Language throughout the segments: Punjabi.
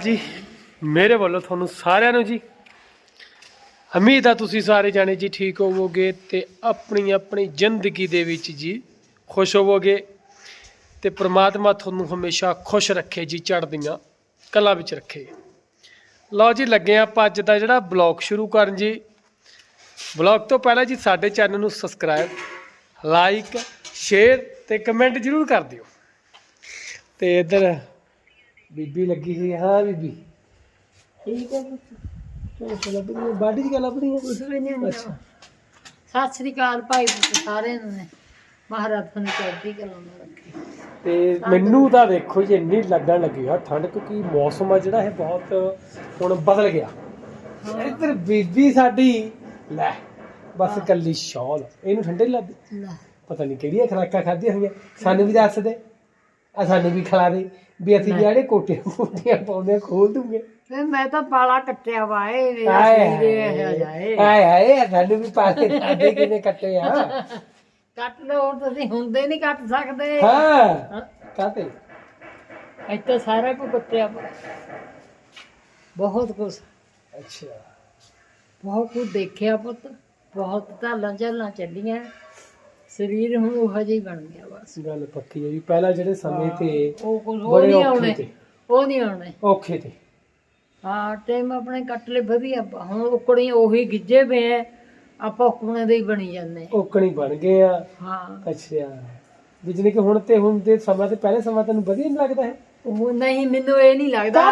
ਜੀ, ਮੇਰੇ ਵੱਲੋਂ ਤੁਹਾਨੂੰ ਸਾਰਿਆਂ ਨੂੰ ਜੀ, ਉਮੀਦ ਆ ਤੁਸੀਂ ਸਾਰੇ ਜਾਣੇ ਜੀ ਠੀਕ ਹੋਵੋਗੇ ਤੇ ਆਪਣੀ ਆਪਣੀ ਜ਼ਿੰਦਗੀ ਦੇ ਵਿੱਚ ਜੀ ਖੁਸ਼ ਹੋਵੋਗੇ ਤੇ ਪ੍ਰਮਾਤਮਾ ਤੁਹਾਨੂੰ ਹਮੇਸ਼ਾ ਖੁਸ਼ ਰੱਖੇ ਜੀ ਚੜ੍ਹਦੀਆਂ ਕਲਾ ਵਿੱਚ ਰੱਖੇ। ਲਓ ਜੀ, ਲੱਗੇ ਆਪਾਂ ਅੱਜ ਦਾ ਜਿਹੜਾ ਬਲੌਗ ਸ਼ੁਰੂ ਕਰਨ ਜੀ। ਬਲੌਗ ਤੋਂ ਪਹਿਲਾਂ ਜੀ ਸਾਡੇ ਚੈਨਲ ਨੂੰ ਸਬਸਕ੍ਰਾਈਬ, ਲਾਈਕ, ਸ਼ੇਅਰ ਤੇ ਕਮੈਂਟ ਜ਼ਰੂਰ ਕਰ ਦਿਓ। ਤੇ ਇੱਧਰ ਬੀਬੀ ਲੱਗੀ ਹੋਈ ਹੈ ਬੀਬੀ। ਠੀਕ ਹੈ ਪੁੱਤ। ਲੱਭ ਰਹੀ ਹੈ ਬਾਡੀ ਦੀ ਗੱਲ ਲੱਭ ਰਹੀ ਹੈ ਕੁਛ ਵੀ ਨਹੀਂ ਹੁੰਦਾ ਅੱਛਾ। ਸਤਿ ਸ੍ਰੀ ਅਕਾਲ ਭਾਈ ਸਾਰਿਆਂ ਨੂੰ ਮਹਾਰਾਜ ਤੁਹਾਨੂੰ ਚੜ੍ਹਦੀ ਕਲਾ ਨੂੰ ਰੱਖੇ। ਤੇ ਮੈਨੂੰ ਤਾਂ ਦੇਖੋ ਜੀ ਇੰਨੀ ਲੱਗਣ ਲੱਗੀ ਆ ਠੰਡ ਕਿਉਂਕਿ ਮੌਸਮ ਆ ਜਿਹੜਾ ਇਹ ਬਹੁਤ ਹੁਣ ਬਦਲ ਗਿਆ। ਇੱਧਰ ਬੀਬੀ ਸਾਡੀ ਲੈ ਬਸ ਕੱਲੀ ਸ਼ਾਲ। ਇਹਨੂੰ ਠੰਡੇ ਲੱਗਦੀ? ਪਤਾ ਨਹੀਂ ਕਿਹੜੀਆਂ ਖਰਾਕਾਂ ਖਾਧੀਆਂ ਹੋਈਆਂ। ਸਾਨੂੰ ਵੀ ਦੱਸ ਦੇ। ਆ ਸਾਨੂੰ ਵੀ ਖਿਲਾ ਦੇ। ਵੀ ਅਸੀਂ ਵੀ ਜਿਹੜੇ ਕੋਟੇ ਕੋਟੀਆਂ ਪਾਉਂਦੇ ਖੋਲ ਦੂੰਗੇ। ਫਿਰ ਮੈਂ ਤਾਂ ਪਾਲਾ ਕੱਟਿਆ ਵਾਏ ਹਾਏ ਸਰੀਰ ਇਹ ਜਾਏ। ਹਾਏ ਹਾਏ ਸਾਨੂੰ ਵੀ ਪਾ ਕੇ ਸਾਡੇ ਕਿਵੇਂ ਕੱਟੇ ਆ। ਕੱਟ ਲਓ ਹੁਣ ਤੁਸੀਂ ਹੁੰਦੇ ਨਹੀਂ ਕੱਟ ਸਕਦੇ। ਹਾਂ ਕਾਤੇ ਇੱਥੇ ਸਾਰਾ ਕੁਝ ਕੱਟਿਆ। ਬਹੁਤ ਕੁਝ ਅੱਛਾ। ਬਹੁਤ ਕੁਝ ਦੇਖਿਆ ਪੁੱਤ। ਬਹੁਤ ਧਾਲਾਂ ਝੱਲਾਂ ਚੱਲੀਆਂ। ਸਰੀਰ ਹੁਣ ਉਹ ਹਜੇ ਹੀ ਬਣ ਗਿਆ ਬਸ। ਗੱਲ ਪੱਕੀ ਹੈ ਜੀ। ਪਹਿਲਾਂ ਜਿਹੜੇ ਸਮੇਂ ਤੇ ਉਹ ਕੁਝ ਬੜੇ ਨਹੀਂ ਔਖੇ ਆਉਣੇ ਤੇ। ਉਹ ਨਹੀਂ ਆਉਣੇ। ਔਖੇ ਤੇ। ਹਾਂ ਟਾਈਮ ਆਪਣੇ ਕੱਟ ਲੈ ਵਧੀਆ ਵਾ। ਹੁਣ ਉਕੜੀ ਉਹੀ ਗਿੱਜੇ ਪਏ ਆ ਆਪਾਂ ਉਕੜੀਆਂ ਦੇ ਹੀ ਬਣੀ ਜਾਂਦੇ ਆ। ਔਕਣੀ ਬਣ ਗਏ ਆ। ਹਾਂ। ਅੱਛਾ। ਬਿਜਲੀ ਕਿ ਹੁਣ ਤੇ ਹੁਣ ਦੇ ਸਮਾਂ ਤੇ ਪਹਿਲੇ ਸਮਾਂ ਤੈਨੂੰ ਵਧੀਆ ਨਹੀਂ ਲੱਗਦਾ ਹੈ? ਉਹ ਨਹੀਂ ਮੈਨੂੰ ਇਹ ਨਹੀਂ ਲੱਗਦਾ।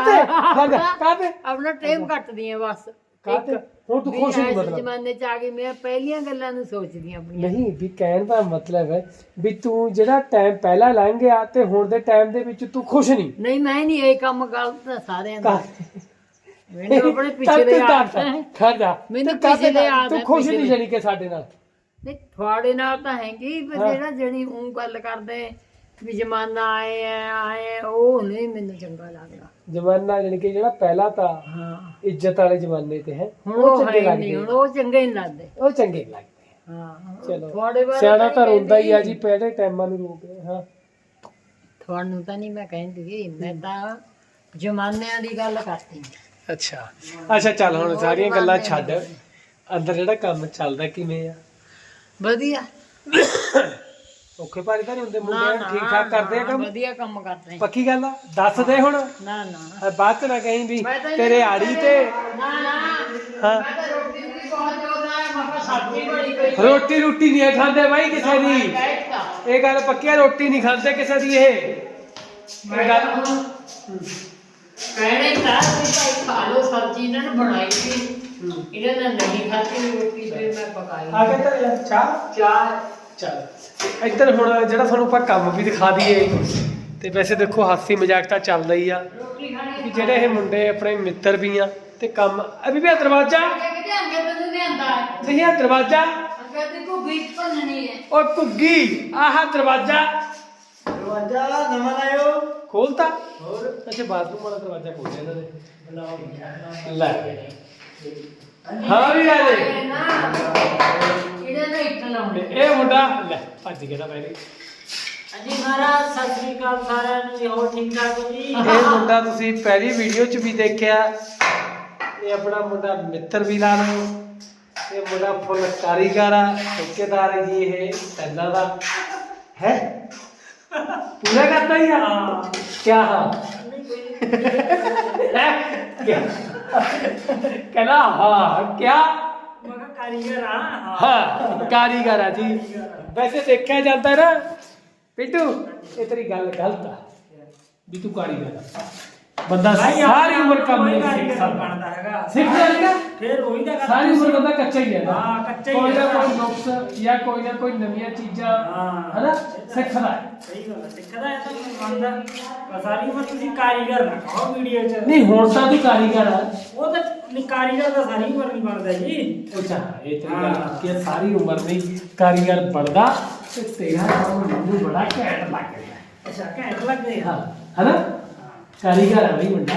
ਕਾਤੇ ਆਪਣਾ ਟਾਈਮ ਕੱਟਦੀ ਆ ਬਸ। ਕਾਤੇ ਹੁਣ ਤੂੰ ਵੀ ਖੁਸ਼ ਨਹੀਂ ਇਸ ਮਤਲਬ। ਜ਼ਮਾਨੇ ਚ ਆ ਗਈ ਮੈਂ ਪਹਿਲੀਆਂ ਗੱਲਾਂ ਨੂੰ ਸੋਚਦੀ ਆਂ ਆਪਣੀਆਂ। ਨਹੀਂ ਵੀ ਕਹਿਣ ਦਾ ਮਤਲਬ ਹੈ ਵੀ ਤੂੰ ਜਿਹੜਾ ਟਾਈਮ ਪਹਿਲਾਂ ਲੰਘ ਗਿਆ ਤੇ ਹੁਣ ਦੇ ਟਾਈਮ ਦੇ ਵਿੱਚ ਤੂੰ ਖੁਸ਼ ਨਹੀਂ। ਨਹੀਂ ਮੈਂ ਨਹੀਂ ਇਹ ਕੰਮ ਗਲਤ ਆ ਸਾਰਿਆਂ ਦਾ। ਕਾ- ਮੈਨੂੰ ਆਪਣੇ ਚੱਲ ਪਿਛਲੇ ਤੂੰ ਆਦਤ ਦੱਸ, ਖੜ ਜਾ। ਮੈਨੂੰ ਤੂੰ ਕਾਹਤੇ ਪਿਛਲੇ ਨਾਲ- ਤੂੰ ਆਦਤ ਖੁਸ਼ ਨਹੀਂ ਪਿਛਲੇ- ਜਾਣੀ ਕਿ ਸਾਡੇ ਨਾਲ। ਨਹੀਂ ਤੁਹਾਡੇ ਨਾਲ ਤਾਂ ਹੈਗੀ ਪਰ। ਜਿਹੜਾ ਜਣੀ ਉਹ ਗੱਲ ਕਰਦੇ। ਵੀ ਜ਼ਮਾਨਾ ਆਏ ਆਏ ਉਹ ਨਹੀਂ ਮੈਨੂੰ ਚੰਗਾ ਲੱਗਦਾ। ਜਮਾਨਾ ਜਾਣੀ ਕਿ ਜਿਹੜਾ ਪਹਿਲਾਂ ਤਾਂ ਹਾਂ। ਇੱਜ਼ਤ ਵਾਲੇ ਜਮਾਨੇ ਤੇ ਹੈ ਹੁਣ ਉਹ ਚੰਗੇ ਹੈ ਲੱਗਦੇ ਨਹੀਂ ਹੁਣ ਉਹ ਚੰਗੇ ਨਹੀਂ ਲੱਗਦੇ। ਉਹ ਚੰਗੇ ਲੱਗਦੇ। ਹਾਂ ਚਲੋ। ਬਾਰੇ ਸਿਆਣਾ ਤਾਂ ਰੋਂਦਾ ਹੀ ਆ। ਜੀ ਪਹਿਲੇ ਟਾਈਮਾਂ ਨੂੰ ਰੋਕ ਰਿਹਾ ਹਾਂ। ਤੁਹਾਨੂੰ ਤਾਂ ਨਹੀਂ ਮੈਂ ਕਹਿੰਦੀ ਮੈਂ ਤਾਂ ਜ਼ਮਾਨਿਆਂ ਦੀ ਗੱਲ ਕਰਦੀ। ਅੱਛਾ। ਅੱਛਾ ਚੱਲ ਹੁਣ ਸਾਰੀਆਂ ਗੱਲਾਂ ਛੱਡ। ਅੰਦਰ ਜਿਹੜਾ ਕੰਮ ਚੱਲਦਾ ਕਿਵੇਂ ਆ? ਵਧੀਆ। ਔਖੇ ਭਾਰੀ ਤਾਂ ਨਹੀਂ ਹੁੰਦੇ ਮੁੰਡੇ ਠੀਕ ਠਾਕ ਕਰਦੇ ਆ ਕੰਮ? ਵਧੀਆ ਕੰਮ ਕਰਦੇ। ਆ। ਪੱਕੀ ਗੱਲ ਆ? ਦੱਸ ਦੇ ਹੁਣ। ਨਾ ਨਾ। ਬਾਅਦ ਚ ਨਾ ਕਹੀਂ ਵੀ ਮੈਂ ਤੇਰੇ ਆੜੀ ਤੇ ਨਾ ਨਾ। ਹਾਂ। ਮੈਂ ਰੋਟੀ ਮੈਂ ਰੋਟੀ ਨਹੀਂ ਖਾਂਦੇ ਬਾਈ ਕਿਸੇ ਦੀ। ਇਹ ਗੱਲ ਪੱਕੀ ਆ ਰੋਟੀ ਨਹੀਂ ਖਾਂਦੇ ਕਿਸੇ ਦੀ ਇਹ। ਇਹ ਗੱਲ ਕਹਿਣੇ ਤਾਂ ਵੀ ਭਾਈ ਖਾ ਲਓ ਸਬਜ਼ੀ ਇਹਨਾਂ ਨੇ ਬਣਾਈ ਸੀ। ਇਹਨਾਂ ਨੇ ਨਹੀਂ ਖਾਧੀ ਰੋਟੀ ਫਿਰ ਮੈਂ ਪਕਾਈ। ਆ ਕੇ ਤਾਂ ਚਾਹ? ਚਾਰ ਚੱਲ। ਇੱਧਰ ਹੁਣ ਜਿਹੜਾ ਤੁਹਾਨੂੰ ਆਪਾਂ ਕੰਮ ਵੀ ਦਿਖਾ ਦਈਏ ਤੇ ਵੈਸੇ ਦੇਖੋ ਹਾਸੀ ਮਜ਼ਾਕ ਤਾਂ ਚੱਲਦਾ ਹੀ ਆ। ਕਿ ਜਿਹੜੇ ਇਹ ਮੁੰਡੇ ਆਪਣੇ ਮਿੱਤਰ ਵੀ ਆ ਤੇ ਕੰਮ ਅਭੀ ਵੀ ਦਰਵਾਜ਼ਾ। ਕਿਤੇ ਅੰਗੇ ਬੰਦੇ ਨੇ ਆਂਦਾ ਨਹੀਂ ਆ ਦਰਵਾਜ਼ਾ। ਓ ਘੁੱਗੀ ਆਹ ਦਰਵਾਜ਼ਾ। ਦਰਵਾਜ਼ਾ ਨਵਾਂ ਲਾਇਓ। ਖੋਲਤਾ? ਹੋਰ। ਅੱਛਾ ਬਾਥਰੂਮ ਵਾਲਾ ਦਰਵਾਜ਼ਾ ਖੋਲਿਆ ਇਹਨਾਂ ਨੇ। ਲੈ। ਹਾਂ ਵੀ ਆ ਦੇ ਇਹਦੇ ਨਾਲ ਇੱਟ ਤੇ ਲਾਉਣੀ ਇਹ ਮੁੰਡਾ ਲੈ ਭੱਜ ਗਿਆ ਤਾਂ ਪਹਿਲੇ ਅਜੀ ਮਹਾਰਾਜ ਸਤਿ ਸ੍ਰੀ ਅਕਾਲ ਸਾਰਿਆਂ ਨੂੰ ਜੀ ਹੋਰ ਠੀਕ ਠਾਕ ਹੋ ਜੀ? ਇਹ ਮੁੰਡਾ ਤੁਸੀਂ ਪਹਿਲੀ ਵੀਡੀਓ 'ਚ ਵੀ ਦੇਖਿਆ। ਇਹ ਆਪਣਾ ਮੁੰਡਾ ਮਿੱਤਰ ਵੀ ਲਾ ਲਓ ਇਹ ਮੁੰਡਾ ਫੁੱਲ ਕਾਰੀਗਰ ਆ ਠੇਕੇਦਾਰ ਹੈ ਜੀ ਇਹ ਟੈਲਾਂ ਦਾ। ਹੈ? ਪੂਰਾ ਕਰਦਾ ਹੀ ਆ ਕੀ ਹਾਂ? ਕਿਆ? ਕਹਿੰਦਾ ਹਾਂ ਕਿਆ? ਮੈਂ ਕਾਰੀਗਰ ਆ ਹਾਂ। ਕਾਰੀਗਰ ਆ ਜੀ। ਵੈਸੇ ਦੇਖਿਆ ਜਾਂਦਾ ਨਾ ਪਿੱਟੂ ਇਹ ਤੇਰੀ ਗੱਲ ਗਲਤ ਆ ਵੀ ਤੂੰ ਕਾਰੀਗਰ ਆ। ਬੰਦਾ ਸਾਰੀ ਉਮਰ ਕੰਮ ਨਹੀਂ ਸਿੱਖ ਸਕਦਾ। ਬਣਦਾ ਹੈਗਾ। ਸਿੱਖ ਜਾਏਗਾ ਫਿਰ ਉਹੀ ਤਾਂ ਗੱਲ ਸਾਰੀ ਉਮਰ ਬੰਦਾ ਕੱਚਾ ਹੀ ਨਾ। ਹਾਂ, ਕੱਚਾ ਹੀ ਕੋਈ ਨਾ ਹੈ। ਕੋਈ ਨੁਕਸ ਜਾਂ ਕੋਈ ਨਾ ਕੋਈ ਨਵੀਆਂ ਚੀਜ਼ਾਂ ਹਾਂ। ਹਨਾ? ਸਿੱਖਦਾ ਹੈ। ਸਹੀ ਗੱਲ ਹੈ ਸਿੱਖਦਾ ਹੈ ਤਾਂ ਬਣਦਾ ਪਰ ਸਾਰੀ ਉਮਰ ਤੁਸੀਂ ਕਾਰੀਗਰ ਨਾ ਕਹੋ ਵੀਡੀਓ 'ਚ। ਨਹੀਂ ਹੁਣ ਤਾਂ ਤੂੰ ਕਾਰੀਗਰ ਆ। ਉਹ ਤਾਂ ਨਹੀਂ ਕਾਰੀਗਰ ਤਾਂ ਸਾਰੀ ਉਮਰ ਨਹੀਂ ਬਣਦਾ ਜੀ। ਚਾਹ ਇਹ ਤੇਰੀ ਗੱਲ ਹਾਂ। ਕਿ ਸਾਰੀ ਉਮਰ ਨਹੀਂ ਕਾਰੀਗਰ ਬਣਦਾ ਤੇ ਤੇਰਾ ਕੰਮ ਮੈਨੂੰ ਬੜਾ ਘੈਂਟ ਲੱਗ ਰਿਹਾ ਅੱਛਾ ਘੈਂਟ ਲੱਗਦੇ ਹਾਂ ਹਨਾ? ਕਾਰੀਗਰ ਆ ਬਈ ਮੁੰਡਾ।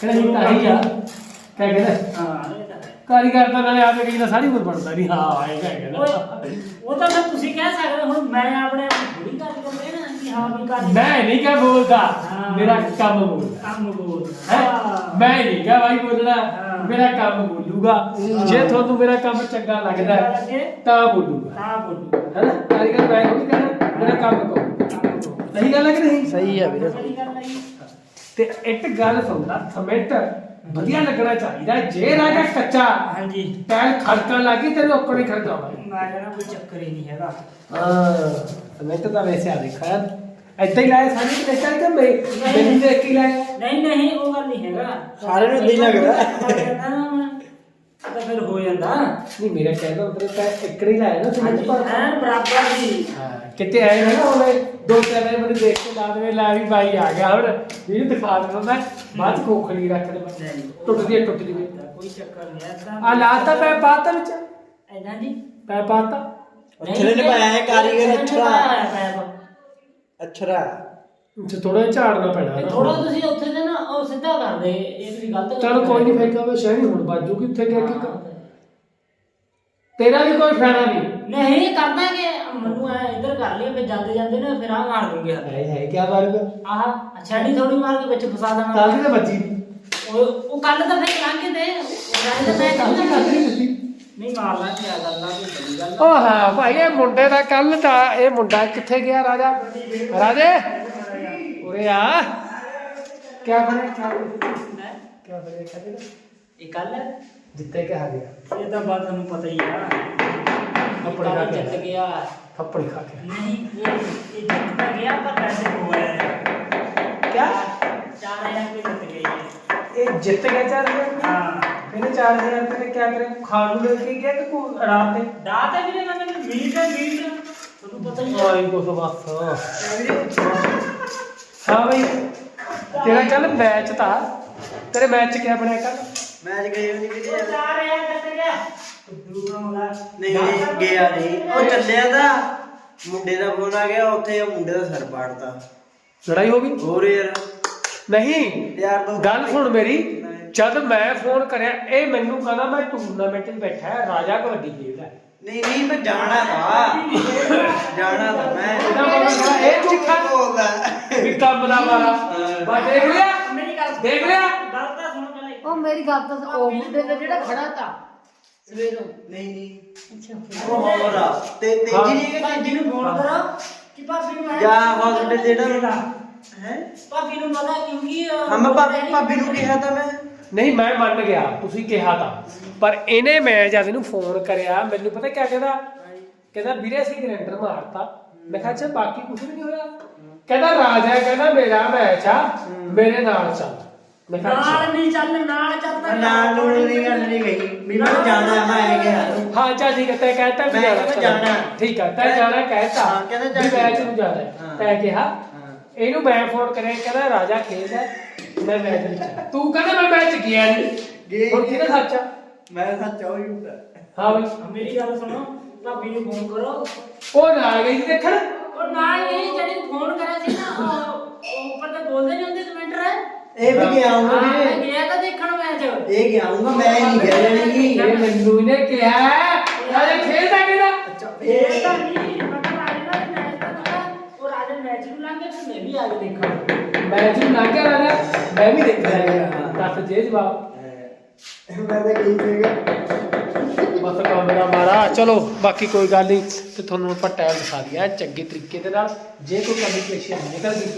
ਕਹਿੰਦਾ ਜੀ ਤਾਂ ਹੀ ਆ ਕਿਆ ਕਹਿੰਦਾ ਹਾਂ ਹੈ। ਕਾਰੀਗਰ ਤਾਂ ਨਾਲੇ ਆਪੇ ਕਹਿੰਦਾ ਸਾਰੀ ਉਮਰ ਬਣਦਾ ਨਹੀਂ। ਹਾਂ ਇਹ ਕਿਆ ਕਹਿੰਦਾ ਓਏ, ਉਹ ਤਾਂ ਫਿਰ ਤੁਸੀਂ ਕਹਿ ਸਕਦੇ ਹੋ, ਹੁਣ ਮੈਂ ਆਪਣੇ ਆਪ ਨੂੰ ਥੋੜੀ ਕਾਰੀਗਰ ਕਹਿਣਾ ਕਿ ਹਾਂ ਵੀ ਕਰ ਮੈਂ ਨਹੀਂ ਕਿਹਾ ਬੋਲਦਾ। ਹਾਂ। ਮੇਰਾ ਕੰਮ ਬੋਲਦਾ। ਕੰਮ ਬੋਲ ਹੈ? ਮੈਂ ਨਹੀਂ ਕਿਹਾ ਭਾਈ ਬੋਲਣਾ। ਹਾਂ। ਮੇਰਾ ਕੰਮ ਬੋਲੂਗਾ। ਜੇ ਤੁਹਾਨੂੰ ਮੇਰਾ ਕੰਮ ਚੰਗਾ ਲੱਗਦਾ ਹੈ, ਲੱਗੇ ਤਾਂ ਬੋਲੂਗਾ। ਤਾਂ ਬੋਲੂ ਹੈਨਾ ਸਾਰੀ ਗੱਲ ਮੈਂ ਨਹੀਂ ਕਹਿਣਾ ਮੇਰਾ ਕੰਮ ਕਰੋ ਸਹੀ ਗੱਲ ਹੈ ਕਿ ਨਹੀਂ? ਸਹੀ ਆ ਵੀਰੇ। ਸਹੀ ਗੱਲ ਹੈ ਜੀ। ਤੇ ਇੱਕ ਗੱਲ ਸੁਣਦਾ ਸਮੇਟ ਵਧੀਆ ਲੱਗਣਾ ਚਾਹੀਦਾ ਜੇ ਰਾਜਾ ਕੱਚਾ ਹਾਂਜੀ। ਟੈਲ ਖੜਕਣ ਲੱਗੀ ਤੈਨੂੰ ਆਪਣੇ ਖੜਕਾਵਾ ਮੈਂ ਕਹਿੰਦਾ ਕੋਈ ਚੱਕਰ ਹੀ ਨਹੀਂ ਹੈਗਾ। ਹਾਂ ਸਮੇਟ ਤਾਂ ਵੈਸੇ ਆ ਦੇਖਾ ਹੀ ਲਾਇਆ ਸਾਡੀ ਕਿ ਦੇਖਾ ਕਿ ਮੈਂ ਮੈਨੂੰ ਦੇਖ ਕੇ ਹੀ ਲਾਇਆ। ਨਹੀਂ ਨਹੀਂ ਉਹ ਗੱਲ ਨਹੀਂ ਹੈਗਾ। ਸਾਰਿਆਂ ਨੂੰ ਹੀ ਲੱਗਦਾ। ਤਾਂ ਫਿਰ ਹੋ ਜਾਂਦਾ ਨਹੀਂ ਮੇਰਾ ਕਹਿਣਾ ਮਤਲਬ ਤਾਂ ਇੱਕੜ ਹੀ ਲਾਇਆ ਨਾ ਸਮੇਟ ਪਰ ਐਨ ਬਰਾਬਰ ਜੀ ਹਾਂ, ਕਿਤੇ ਆਏ ਨਾ ਉਹਨੇ ਦੋ ਚਾਰ ਵਾਰ ਮੈਨੂੰ ਦੇਖ ਕੇ ਲਾ ਦੇਵੇ ਲੈ ਵੀ ਬਾਈ ਆ ਗਿਆ ਹੁਣ ਵੀ ਦਿਖਾ ਦੇਣਾ ਮੈਂ ਬਾਅਦ ਚ ਕੋਖੜੀ ਰੱਖ ਦੇ ਨਹੀਂ। ਟੁੱਟਦੀ ਹੈ, ਟੁੱਟ ਜੂਗੀ ਕੋਈ ਚੱਕਰ ਨਹੀਂ ਐਦਾਂ ਆ ਲਾਤਾ ਮੈਂ ਪਾਤਾ ਵਿੱਚ ਐਦਾਂ ਜੀ ਮੈਂ ਪਾਤਾ ਅਛਰੇ ਨੇ ਪਾਇਆ ਹੈ ਕਾਰੀਗਰ ਅਛਰਾ ਅਛਰਾ ਅਛਰਾ ਤੇ ਥੋੜਾ ਝਾੜਨਾ ਪੈਣਾ ਨਾ। ਥੋੜਾ ਤੁਸੀਂ ਉੱਥੇ ਦੇ ਉਹ ਸਿੱਧਾ ਕਰ ਦੇ ਇਹ ਤੁਸੀਂ ਗਲਤ ਚਲ ਕੋਈ ਨਹੀਂ ਫੇਕਾ ਮੈਂ ਸ਼ਹਿਰੀ ਹੁਣ ਬਾਜੂਗੀ ਉੱਥੇ ਗਿਆ ਕਿ ਤੇਰਾ ਵੀ ਕੋਈ ਫਾਇਦਾ ਨਹੀਂ ਨਹੀਂ ਕਰਦਾ ਕਿ ਮੈਨੂੰ ਐ ਇੱਧਰ ਕਰ ਲਈ ਫਿਰ ਜਾਂਦੇ ਜਾਂਦੇ ਨਾ ਫਿਰ ਆ ਮਾਰ ਦੂੰਗੇ। ਹੈ ਹੈ ਕੀ ਮਾਰੂਗਾ ਆਹ ਛੜੀ ਥੋੜੀ ਮਾਰ ਕੇ ਵਿੱਚ ਫਸਾ ਦੇਣਾ ਕਾਲੀ ਤੇ ਬੱਜੀ ਉਹ ਉਹ ਕੱਲ ਤਾਂ ਫਿਰ ਲੰਘ ਕੇ ਦੇ ਉਹ ਮੈਂ ਕੱਲ ਨਹੀਂ ਦਿੱਤੀ ਨਹੀਂ ਮਾਰ ਲਾਂ ਕੀ ਗੱਲ ਆ ਕੋਈ ਬੜੀ ਗੱਲ ਉਹ ਹਾਂ ਭਾਈ ਇਹ ਮੁੰਡੇ ਦਾ ਕੱਲ ਦਾ ਇਹ ਮੁੰਡਾ ਕਿੱਥੇ ਗਿਆ ਰਾਜਾ? ਰਾਜੇ? ਉਰੇ ਆ। ਕਿਆ ਬਣੇ ਕਿਆ ਬਣੇ ਕਿਆ ਬਣੇ ਕਦੇ ਇਹ ਕੱਲ ਜਿੱਤੇ ਕਿਹਾ ਗਿਆ? ਇਹ ਤਾਂ ਬਾਤ ਤੁਹਾਨੂੰ ਪਤਾ ਹੀ ਆ। ਥੱਪੜ ਖਾ ਕੇ ਜਿੱਤ ਗਿਆ। ਥੱਪੜ ਖਾ ਕੇ। ਨਹੀਂ ਇਹ ਇਹ ਜਿੱਤ ਤਾਂ ਗਿਆ ਪਰ ਪੈਸੇ ਖੋ ਆਇਆ। ਕਿਆ? 4000 ਰੁਪਏ ਜਿੱਤ ਗਏ ਇਹ। ਇਹ ਜਿੱਤ ਗਿਆ ਚਾਰ ਹਜ਼ਾਰ? ਹਾਂ। ਇਹਨੇ 4000 ਰੁਪਏ ਨੇ ਕਿਆ ਕਰੇ ਖਾਣ ਨੂੰ ਲੈ ਕੇ ਗਿਆ ਕਿ ਕੋ ਰਾਤ ਤੇ ਦਾ ਤਾਂ ਵੀਰੇ ਮੈਂ ਮੈਨੂੰ ਮੀਟ ਹੈ ਮੀਟ ਤੁਹਾਨੂੰ ਪਤਾ ਹੀ ਆ। ਆਈ ਕੁਛ ਬਸ। ਹਾਂ ਬਈ। ਤੇਰਾ ਕੱਲ ਮੈਚ ਤਾਂ ਤੇਰੇ ਮੈਚ ਚ ਕਿਆ ਬਣਿਆ ਕੱਲ? ਮੈਚ ਗਏ ਨਹੀਂ ਕਿਤੇ ਉਹ 4000 ਜਿੱਤ ਗਿਆ? ਦੂਰਾ ਮੁੰਡਾ। ਨਹੀਂ ਨਹੀਂ ਗਿਆ ਨਹੀਂ। ਉਹ ਚੱਲਿਆ ਤਾਂ। ਮੁੰਡੇ ਦਾ ਫੋਨ ਆ ਗਿਆ ਉੱਥੇ ਉਹ ਮੁੰਡੇ ਦਾ ਸਿਰ ਪਾੜਤਾ। ਲੜਾਈ ਹੋ ਗਈ? ਹੋਰ ਯਾਰ। ਨਹੀਂ ਯਾਰ ਦੋ ਗੱਲ ਸੁਣ ਮੇਰੀ। ਜਦ ਮੈਂ ਫੋਨ ਕਰਿਆ ਇਹ ਮੈਨੂੰ ਕਹਿੰਦਾ ਮੈਂ ਟੂਰਨਾਮੈਂਟ 'ਚ ਬੈਠਾ ਹੈ ਰਾਜਾ ਕਬੱਡੀ ਖੇਡਦਾ ਹੈ। ਨਹੀਂ ਨਹੀਂ ਮੈਂ ਜਾਣਾ ਤਾਂ ਜਾਣਾ ਤਾਂ ਮੈਂ। ਇਹ ਝੂਠਾ ਬੋਲਦਾ। ਵੀ ਕੰਮ ਦਾ ਮਾਰਾ ਬਾ ਦੇਖ ਲਿਆ? ਮੇਰੀ ਗੱਲ ਦੇਖ ਲਿਆ? ਗੱਲ ਤਾਂ ਸੁਣੋ ਪਹਿਲੇ ਉਹ ਮੇਰੀ ਗੱਲ ਤਾਂ ਉਹ ਮੁੰਡੇ ਦਾ ਜਿਹੜਾ ਖੜਾ ਤਾ ਸਵੇਰੋਂ। ਨਹੀਂ ਨਹੀਂ। ਅੱਛਾ ਉਹ ਹੋਰ ਆ। ਤੇ। ਤੇਜੀ ਨਹੀਂ ਭਾਜੀ ਨੂੰ ਫੋਨ ਕਰੋ ਕਿ ਭਾਬੀ ਨੂੰ ਜਾ ਹਸਪੀਟਲ ਜਿਹੜਾ ਹੈ? ਭਾਬੀ ਨੂੰ ਪਤਾ ਕਿਉਂਕਿ ਅਹ, ਹਾਂ ਮੈਂ ਭਾਬੀ ਭਾਬੀ ਨੂੰ ਕਿਹਾ ਤਾਂ ਮੈਂ। ਨਹੀਂ ਮੈਂ ਮੰਨ ਗਿਆ ਤੁਸੀਂ ਕਿਹਾ ਤਾਂ। ਪਰ ਇਹਨੇ ਮੈਂ ਜਦ ਇਹਨੂੰ ਫੋਨ ਕਰਿਆ ਮੈਨੂੰ ਪਤਾ ਕਿਆ ਕਹਿੰਦਾ? ਕਹਿੰਦਾ ਵੀਰੇ ਅਸੀਂ ਗ੍ਰੈਂਡਰ ਮਾਰਤਾ। ਮੈਂ ਕਿਹਾ ਅੱਛਾ ਬਾਕੀ ਕੁਝ ਵੀ ਨਹੀਂ ਹੋਇਆ? ਕਹਿੰਦਾ ਰਾਜਾ ਕਹਿੰਦਾ ਮੇਰਾ ਮੈਚ ਆ ਮੇਰੇ ਨਾਲ ਚੱਲ। ਮੈਂ ਕਿਹਾ ਅੱਛਾ। ਨਾਲ ਨਹੀਂ ਚੱਲ ਨਾਲ ਚੱਲਦਾ ਮੈਂ ਨਾਲ ਨੂੰ ਨਹੀਂ ਗੱਲ ਨਹੀਂ ਗਈ। ਵੀ ਮੈਂ ਜਾਣਾ ਮੈਂ ਗਿਆ ਹਾਂ ਚੱਲ ਠੀਕ ਹੈ ਤੈਂ ਕਹਿਤਾ ਵੀ ਮੈਂ ਜਾਣਾ ਕਹਿੰਦਾ ਚੱਲ। ਜਾਣਾ। ਠੀਕ ਹੈ ਤੈਂ ਜਾਣਾ ਕਹਿਤਾ। ਹਾਂ, ਕਹਿੰਦਾ ਵੀ ਚੱਲ ਠੀਕ ਨੂੰ ਜਾਣਾ ਹੈ। ਹਾਂ। ਤੈਂ ਕਿਹਾ ਇਹਨੂੰ ਮੈਂ ਫੋਨ ਕਰਿਆ ਕਹਿੰਦਾ ਰਾਜਾ ਖੇਡਦਾ ਮੈਂ ਮੈਚ ਨਹੀਂ ਚੱਲਿਆ। ਤੂੰ ਕਹਿੰਦਾ ਮੈਂ ਮੈਚ ਗਿਆ ਨਹੀਂ ਗਿਆ ਹੀ ਹੁਣ। ਕਿਹਨੇ ਸੱਚ ਆ? ਮੈਂ ਸੱਚਾ ਹੋਈ ਹੁੰਦਾ। ਹਾਂ ਬਈ। ਮੇਰੀ ਗੱਲ ਸੁਣੋ ਭਾਬੀ ਨੂੰ ਫੋਨ ਕਰੋ। ਉਹ ਨਾ ਗਈ ਸੀ ਦੇਖਣ। ਉਹ ਨਾਲ ਨਹੀਂ ਜਿਹੜੀ ਫੋਨ ਕਰਿਆ ਸੀ ਨਾ ਉਹ ਉੱਪਰ ਤੇ ਬੋਲਦੇ ਨਹੀਂ ਹੁੰਦੇ ਕਮੈਂਟਰ ਹੈ ਇਹ ਵੀ ਗਿਆ ਹੂੰ ਹਾਂ ਮੈਂ ਵੀਰੇ ਗਿਆ ਤਾਂ ਦੇਖਣ ਮੈਚ। ਇਹ ਗਿਆ ਹੂੰ ਮੈਂ ਨਹੀਂ ਗਿਆ ਜਾਣੀ ਇਹ ਕਿ ਮੈਨੂੰ ਇਹਨੇ ਕਿਹਾ ਰਾਜਾ ਖੇਡਦਾ ਕਿਹੜਾ ਇਹ ਤਾਂ ਨਹੀਂ। ਵੀ ਆ ਕੇ ਦੇਖਾਂ ਮੈਚ ਨੂੰ ਲੰਘ ਗਿਆ ਰਾਜਾ ਮੈਂ ਵੀ ਦੇਖਿਆ ਹੈਗਾ ਦੱਸ ਜੇ ਜਵਾਬ। ਮੈਂ ਤਾਂ ਕਹੀ ਸੀਗਾ ਬਸ ਕੰਮ ਦਾ ਮਾਰਾ। ਚਲੋ ਬਾਕੀ ਕੋਈ ਗੱਲ ਨਹੀਂ। ਤੇ ਤੁਹਾਨੂੰ ਆਪਾਂ ਟਾਈਮ ਦਿਖਾ ਦਿਆ ਚੰਗੇ ਤਰੀਕੇ ਦੇ ਨਾਲ ਜੇ ਕੋਈ ਕਮਿਊਨੀਕੇਸ਼ਨ ਨਿਕਲ ਗਈ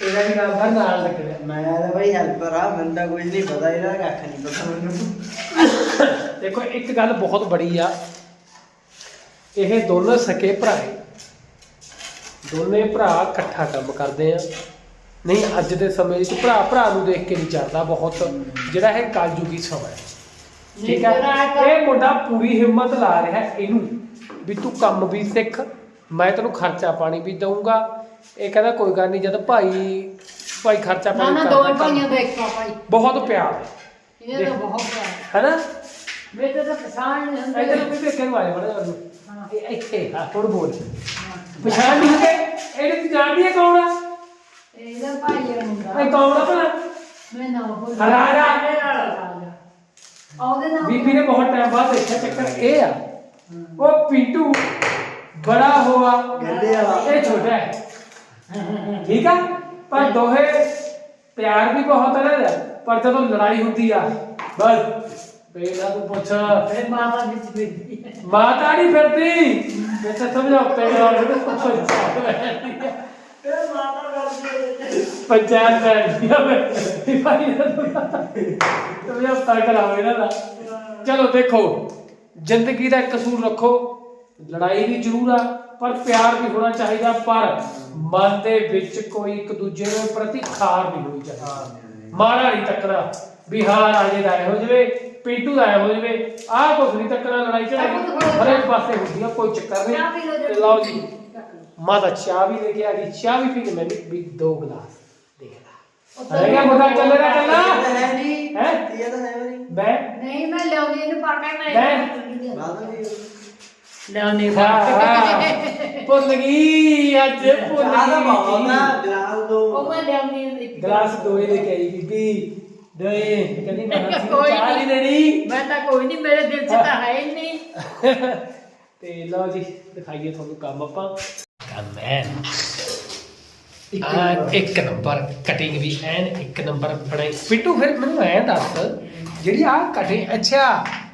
ਇਹਦਾ ਵੀ ਨਾਮ ਹਰ ਨਾਲ ਲੱਗਣਾ। ਮੈਂ ਤਾਂ ਬਈ ਹੈਲਪਰ ਆ ਮੈਨੂੰ ਤਾਂ ਕੁਝ ਨਹੀਂ ਪਤਾ ਇਹਦਾ ਕੱਖ ਨਹੀਂ ਪਤਾ ਮੈਨੂੰ। ਦੇਖੋ ਇੱਕ ਗੱਲ ਬਹੁਤ ਬੜੀ ਆ। ਇਹ ਦੋਨੋਂ ਸਕੇ ਭਰਾ ਹੈ ਦੋਨੇ ਭਰਾ ਇਕੱਠਾ ਕੰਮ ਕਰਦੇ ਆ। ਨਹੀਂ ਅੱਜ ਦੇ ਸਮੇਂ ਵਿੱਚ ਭਰਾ ਭਰਾ ਨੂੰ ਦੇਖ ਕੇ ਨਹੀਂ ਚੱਲਦਾ ਬਹੁਤ ਜਿਹੜਾ ਇਹ ਕਲਯੁਗੀ ਸਮਾਂ ਹੈ। ਠੀਕ ਹੈ ਇਹ ਮੁੰਡਾ ਪੂਰੀ ਹਿੰਮਤ ਲਾ ਰਿਹਾ ਹੈ ਇਹਨੂੰ ਵੀ ਤੂੰ ਕੰਮ ਵੀ ਸਿੱਖ ਮੈਂ ਤੈਨੂੰ ਖਰਚਾ ਪਾਣੀ ਵੀ ਦਊਂਗਾ। ਇਹ ਕਹਿੰਦਾ ਕੋਈ ਗੱਲ ਨਹੀਂ ਜਦ ਭਾਈ ਭਾਈ ਖਰਚਾ ਨਾ ਪਾਣੀ ਨਾ ਕਰਦਾ ਦੋ ਕੰਮ। ਭਾਈਆਂ ਦਾ ਇੱਕ ਆ ਭਾਈ। ਬਹੁਤ ਪਿਆਰ ਹੈ। ਇਹਨੇ ਤਾਂ ਬਹੁਤ ਪਿਆਰ ਹੈਨਾ? ਮੇਰੇ ਤਾਂ ਪਛਾਣ ਨਹੀਂ ਹੁੰਦਾ। ਇੱਧਰ ਵੀ ਦੇਖੇ ਨੂੰ ਆਏ ਬੜਾ ਨੂੰ ਹਾਂ। ਇਹ ਇੱਥੇ ਆ ਥੋੜਾ ਬੋਲ। ਪਛਾਣ ਨਹੀਂ ਹੈ ਇਹਨੇ ਤੂੰ ਜਾਣਦੀ ਹੈ ਕੌਣ ਆ? ਇਹਦਾ ਭਾਈ ਹੈ ਮੁੰਡਾ। ਇਹ ਕੌਣ ਆ ਭਲਾ? ਮੈਂ ਨਾ ਉਹ ਰਾਜਾ। ਆਉਦੇ ਨਾਲ ਬੀਬੀ ਨੇ ਬਹੁਤ ਟਾਈਮ ਬਾਅਦ ਦੇਖਿਆ ਚੱਕਰ ਇਹ ਆ। ਉਹ ਪਿੰਟੂ ਬੜਾ ਹੋਆ। ਗੱਲੇ ਵਾਲਾ। ਇਹ ਛੋਟਾ ਹੈ। ਠੀਕ ਆ? ਪਰ ਦੋਹੇ ਪਿਆਰ ਵੀ ਬਹੁਤ ਹੈ ਨਾ ਪਰ ਜਦੋਂ ਲੜਾਈ ਹੁੰਦੀ ਆ ਬਸ। ਪਹਿਲਾਂ ਤੂੰ ਪੁੱਛ। ਫਿਰ ਮਾਤਾ ਵਿੱਚ ਬੈਠੀ ਹੈ ਮਾਤਾ ਨਹੀਂ ਫਿਰਦੀ। ਮੈਂ ਤਾਂ ਸਮਝਾਉ ਪਹਿਲਾਂ ਉਹਨੂੰ ਪੁੱਛ। ਮਾਤਾ ਕਰਦੀ ਪੰਚਾਇਤ ਬੈਠਦੀ ਆ ਮੈਂ ਭਾਈ ਤੁਮ ਇਹ ਤਾਂ ਕਰਾਓ ਇਹਨਾਂ ਦਾ। ਚਲੋ ਦੇਖੋ ਜ਼ਿੰਦਗੀ ਦਾ ਕਸੂਰ ਰੱਖੋ। ਲੜਾਈ ਵੀ ਜ਼ਰੂਰ ਆ ਪਰ ਪਿਆਰ ਵੀ ਹੋਣਾ ਚਾਹੀਦਾ। ਪਰ ਮਨ ਦੇ ਵਿੱਚ ਕੋਈ ਇੱਕ ਦੂਜੇ ਦੇ ਪ੍ਰਤੀ ਖਾਰ ਨਹੀਂ ਹੋਣੀ ਚਾਹੀਦੀ। ਮਾਰਾ ਨਹੀਂ ਤੱਕਣਾ ਵੀ ਹਾਂ ਰਾਜੇ ਦਾ ਹੋ ਜਵੇ ਪਿੰਟੂ ਦਾ ਆਇਆ ਹੋ ਜਵੇ ਆਹ ਕੁਛ ਨਹੀਂ ਤੱਕਣਾ ਲੜਾਈ ਝਗੜੇ। ਹਰੇਕ ਪਾਸੇ ਹੁੰਦੀ ਆ ਕੋਈ ਚੱਕਰ ਨਹੀਂ। ਜੀ। ਤੇ ਲਓ ਜੀ ਮਾਤਾ ਚਾਹ ਵੀ ਲੈ ਕੇ ਆ ਗਈ। ਚਾਹ ਵੀ ਪੀ ਕੇ ਮੈਂ ਵੀ ਦੋ ਗਲਾਸ ਦੇਖ ਲਾ ਰਹਿ ਗਿਆ ਮੁੰਡਾ ਚੱਲ ਤਾਂ ਚੱਲਾ। ਹੈ ਨਹੀਂ। ਹੈ? ਇਹ ਤਾਂ ਹੈ ਨਹੀਂ। ਮੈਂ ਨਹੀਂ ਮੈਂ ਲਿਆਉਂਦੀ ਇਹਨੂੰ ਪਾ ਕੇ ਮੈਂ ਮੈਂ- ਬਾਦ ਵੀ ਲਿਆਉਂਦੀ ਹਾਂ, ਭੁੱਲ ਗਈ ਅੱਜ ਭੁੱਲ ਗਈ। ਆ ਉਹ ਮੈਂ ਲਿਆਉਂਦੀ ਇਹਨੂੰ ਗਲਾਸ ਦੋਏ ਲੈ ਕੇ ਆਈ ਬੀਬੀ। ਦੋਏ ਕਹਿੰਦੀ ਮੈਂ ਕੋਈ ਚਾਹ ਨਹੀਂ। ਦੇਣੀ। ਮੈਂ ਤਾਂ ਕੋਈ ਨਹੀਂ ਮੇਰੇ ਦਿਲ 'ਚ ਤਾਂ ਹੈ ਹੀ ਨਹੀਂ ਤੇ ਲਓ ਜੀ ਦਿਖਾਈਏ ਤੁਹਾਨੂੰ ਕੰਮ ਆਪਾਂ। ਕੰਮ ਹੈ ਆ ਇੱਕ ਨੰਬਰ ਕਟਿੰਗ ਵੀ ਐਨ ਇੱਕ ਨੰਬਰ ਬਣਾਈ ਪਿੰਟੂ ਫਿਰ ਮੈਨੂੰ ਐ ਦੱਸ ਜਿਹੜੀ ਆ ਕਟਿੰਗ ਅੱਛਾ